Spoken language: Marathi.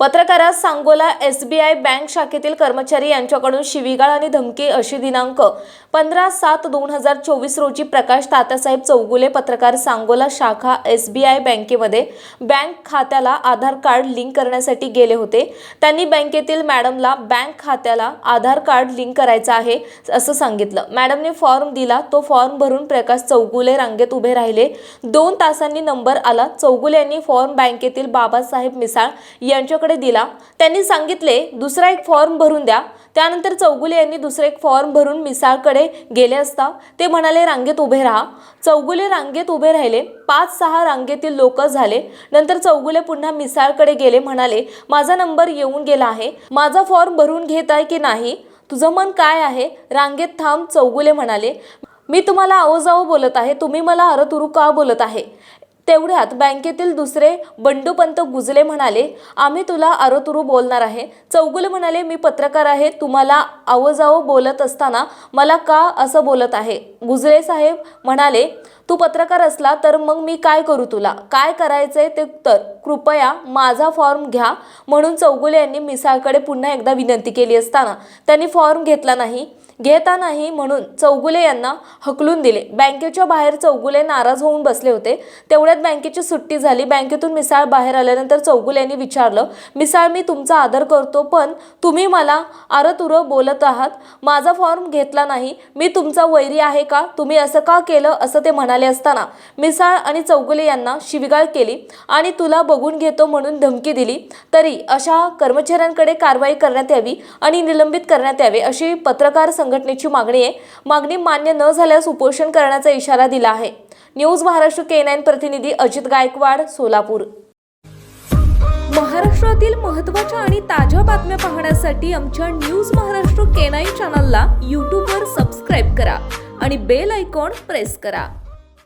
पत्रकारास Sangola S B I bank शाखेतील कर्मचारी यांच्याकडून शिवीगाळ आणि धमकी अशी दिनांक पंधरा सात दोन हजार चोवीस रोजी प्रकाश तात्यासाहेब चौगुले पत्रकार सांगोला शाखा एस बी आय बँकेमध्ये बँक खात्याला आधार कार्ड लिंक करण्यासाठी गेले होते. त्यांनी बँकेतील मॅडमला बँक खात्याला आधार कार्ड लिंक करायचं आहे असं सांगितलं. मॅडमने फॉर्म दिला तो फॉर्म भरून प्रकाश चौगुले रांगेत उभे राहिले. दोन तासांनी नंबर आला. चौगुले यांनी फॉर्म बँकेतील बाबासाहेब मिसाळ यांच्याकडे दिला. त्यांनी सांगितले दुसरा एक फॉर्म भरून द्या. त्यानंतर चौगुले यांनी दुसरे एक फॉर्म भरून मिसाळकडे गेले असता ते म्हणाले रांगेत उभे राहा. चौगुले रांगेत उभे राहिले. पाच सहा रांगेतील लोक झाले. नंतर चौगुले पुन्हा मिसाळकडे गेले म्हणाले माझा नंबर येऊन गेला आहे. माझा फॉर्म भरून घेत आहे की नाही? तुझं मन काय आहे? रांगेत थांब चौगुले म्हणाले. मी तुम्हाला आवाजावं बोलत आहे. तुम्ही मला अरतुरू का बोलत आहे? तेवढ्यात बँकेतील दुसरे बंडूपंत गुजले म्हणाले आम्ही तुला आरोतुरू बोलणार आहे. चौगुले म्हणाले मी पत्रकार आहे. तुम्हाला आवजावो बोलत असताना मला का असं बोलत आहे? गुजरे साहेब म्हणाले तू पत्रकार असला तर मग मी काय करू तुला? काय करायचंय ते तर कृपया माझा फॉर्म घ्या. म्हणून चौगुले यांनी मिसाळकडे पुन्हा एकदा विनंती केली असताना त्यांनी फॉर्म घेतला नाही. घेता नाही म्हणून चौगुले यांना हकलून दिले. बँकेच्या बाहेर चौगुले नाराज होऊन बसले होते. तेवढ्यात बँकेची सुट्टी झाली. बँकेतून मिसाळ बाहेर आल्यानंतर चौगुले यांनी विचारलं मिसाळ मी तुमचा आदर करतो पण तुम्ही मला आरतुर बोलत आहात. माझा फॉर्म घेतला नाही. मी तुमचा वैरी आहे का? तुम्ही असं का केलं? असं ते म्हणाले असताना मिसाळ आणि चौगुले यांना शिविगाळ केली आणि तुला बघून घेतो म्हणून धमकी दिली तरी अशा कर्मचाऱ्यांकडे कारवाई करण्यात यावी आणि निलंबित करण्यात यावे अशी पत्रकार संघटनेची मागणी आहे. मागणी मान्य न झाल्यास उपोषण करण्याचा इशारा दिला आहे. न्यूज महाराष्ट्र के नाईन प्रतिनिधी अजित गायकवाड सोलापूर. महाराष्ट्रातील महत्त्वाच्या आणि ताज्या बातम्या पाहण्यासाठी आमच्या न्यूज महाराष्ट्र के नाईन चॅनलला यूट्यूबवर सबस्क्राईब करा आणि बेल आयकॉन प्रेस करा.